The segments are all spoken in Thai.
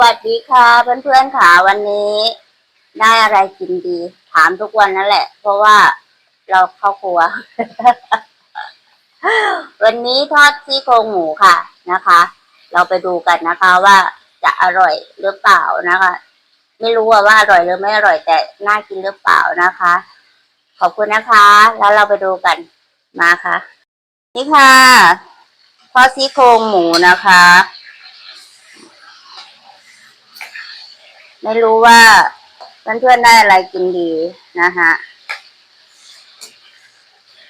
สวัสดีค่ะเพื่อนๆค่ะวันนี้ได้อะไรกินดี ถามทุกวันนั่นแหละ เพราะว่าเราเข้าครัว วันนี้ทอดซี่โครงหมูค่ะนะคะ เราไปดูกันนะคะว่าจะอร่อยหรือเปล่านะคะ ไม่รู้ว่าอร่อยหรือไม่อร่อยแต่น่ากินหรือเปล่านะคะ ขอบคุณนะคะ แล้วเราไปดูกันมาค่ะ นี่ค่ะทอดซี่โครงหมูนะคะ ไม่รู้ว่าเพื่อนๆได้อะไรกินดีนะคะ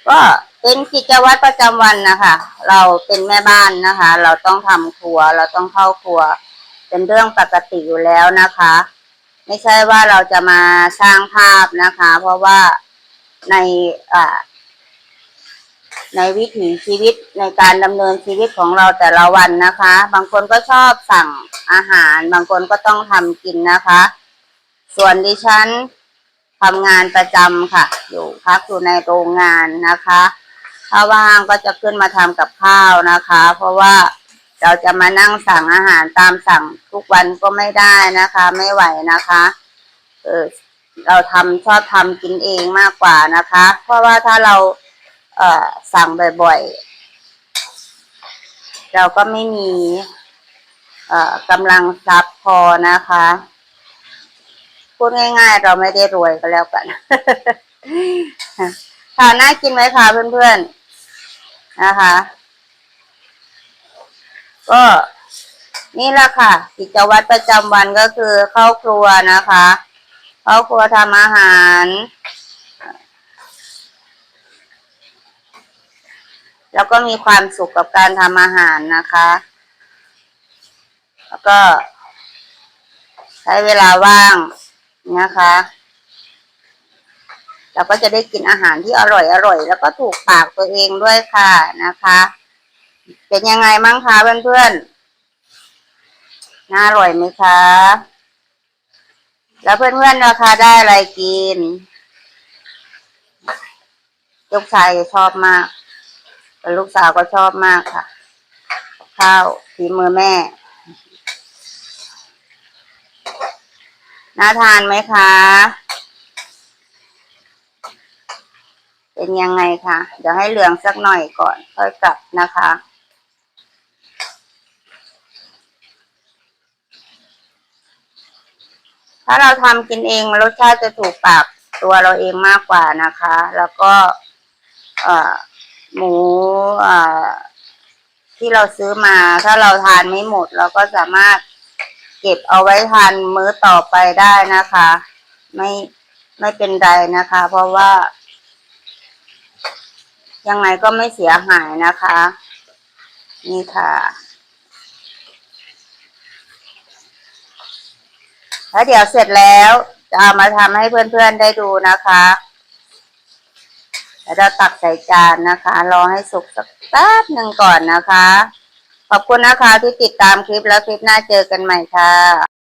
ก็เป็นกิจวัตรประจำวันนะคะเราเป็นแม่บ้านนะคะ เราต้องทำครัว เราต้องเข้าครัว เป็นเรื่องปกติอยู่แล้วนะคะ ไม่ใช่ว่าเราจะมาสร้างภาพนะคะ เพราะว่าในอ่า ในวิถีชีวิตในการดำเนินชีวิตของเราแต่ละวันนะคะ บางคนก็ชอบสั่งอาหาร บางคนก็ต้องทำกินนะคะ ส่วนดิฉันทำงานประจำค่ะ อยู่พักอยู่ในโรงงานนะคะ ถ้าว่างก็จะขึ้นมาทำกับข้าวนะคะ เพราะว่าเราจะมานั่งสั่งอาหารตามสั่งทุกวันก็ไม่ได้นะคะ ไม่ไหวนะคะเออเราทำชอบทำกินเองมากกว่านะคะ เพราะว่าถ้าเรา สั่งบ่อยๆ เราก็ไม่มีกำลังทรัพย์พอนะคะ พูดง่ายๆ เราไม่ได้รวยก็แล้วกัน ค่ะ น่ากินไหมคะเพื่อนๆ นะคะ ก็นี่แหละค่ะ กิจวัตรประจำวันก็คือเข้าครัวนะคะ เข้าครัวทำอาหาร แล้วก็มีความสุขกับการทำอาหารนะคะ แล้วก็ ใช้เวลาว่างนะคะ เราก็จะได้กินอาหารที่อร่อยอร่อย แล้วก็ถูกปากตัวเองด้วยค่ะนะคะ เป็นยังไงมั่งคะเพื่อนๆ น่าอร่อยไหมคะ แล้วเพื่อนๆนะคะได้อะไรกินลูกชายชอบมาก แต่ลูกสาวก็ชอบมากค่ะ ข้าวฝีมือแม่ น่าทานไหมคะ เป็นยังไงคะเดี๋ยวให้เหลืองสักหน่อยก่อน ค่อยกลับนะคะถ้าเราทำกินเองรสชาติจะถูกปากตัวเราเองมากกว่านะคะ แล้วก็ เอ่อ หมูอ่อที่เราซื้อมา ถ้าเราทานไม่หมด เราก็สามารถเก็บเอาไว้ทานมื้อต่อไปได้นะคะ ไม่ไม่เป็นไรนะคะ เพราะว่า ยังไงก็ไม่เสียหายนะคะ นี่ค่ะแล้วเดี๋ยวเสร็จแล้วจะเอามาทำให้เพื่อนๆได้ดูนะคะ แล้วเราตักใส่จานนะคะ รอให้สุกสักแป๊บหนึ่งก่อนนะคะ ขอบคุณนะคะที่ติดตามคลิปแล้วคลิปหน้าเจอกันใหม่ค่ะ